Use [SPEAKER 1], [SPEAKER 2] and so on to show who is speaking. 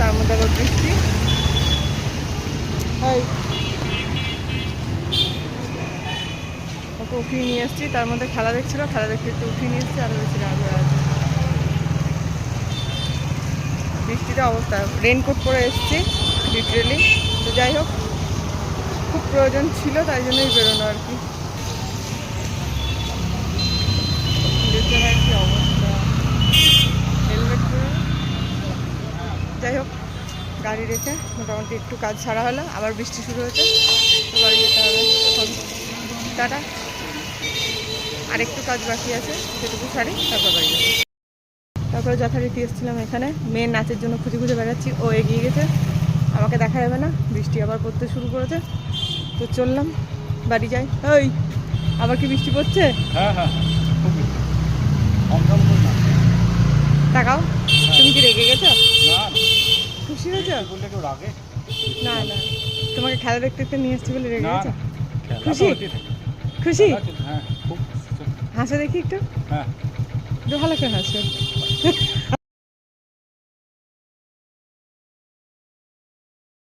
[SPEAKER 1] তার মধ্যে আবার বৃষ্টি। ওকে উঠিয়ে নিয়ে এসেছি, তার মধ্যে খেলা দেখছিল, খেলা দেখতে একটু উঠিয়ে নিয়ে এসেছি আরও বেশি রাগ হয়ে আছে। বৃষ্টিতে অবস্থা রেনকোট পরে এসেছি লিটারেলি তো যাই হোক, খুব প্রয়োজন ছিল, তাই জন্যই বেরোনো আর কি দেখলাম আর কি অবস্থা হেলমেট পরে যাই হোক গাড়ি রেখে মোটামুটি একটু কাজ ছাড়া হলো আবার বৃষ্টি শুরু হয়েছে। বাড়ি যেতে হবে এখন। টাটা। আর একটু কাজ বাকি আছে সেটুকু ছাড়ি তারপর বাড়ি যাব। তারপরে যথারীতি এসেছিলাম এখানে। মেয়ের নাচের জন্য খুঁজে খুঁজে বেড়াচ্ছি ও এগিয়ে গেছে। আমাকে দেখা যাবে না বৃষ্টি আবার পড়তে শুরু করেছে। তো চললাম বাড়ি যাই। ওই আবার কি বৃষ্টি পড়ছে?
[SPEAKER 2] হ্যাঁ হ্যাঁ না
[SPEAKER 1] তাকাও তুমি কি রেগে গেছো? খুশি হয়েছো?
[SPEAKER 2] বললে কেউ রাগে।
[SPEAKER 1] না না। তোমাকে খেলা দেখতে দেখতে নিয়ে এসছি বলে রেগে গেছো? খুশি? খুশি?
[SPEAKER 2] হ্যাঁ
[SPEAKER 1] হাসো দেখি একটু।
[SPEAKER 2] হ্যাঁ।
[SPEAKER 1] একটু ভালো করে হাসো।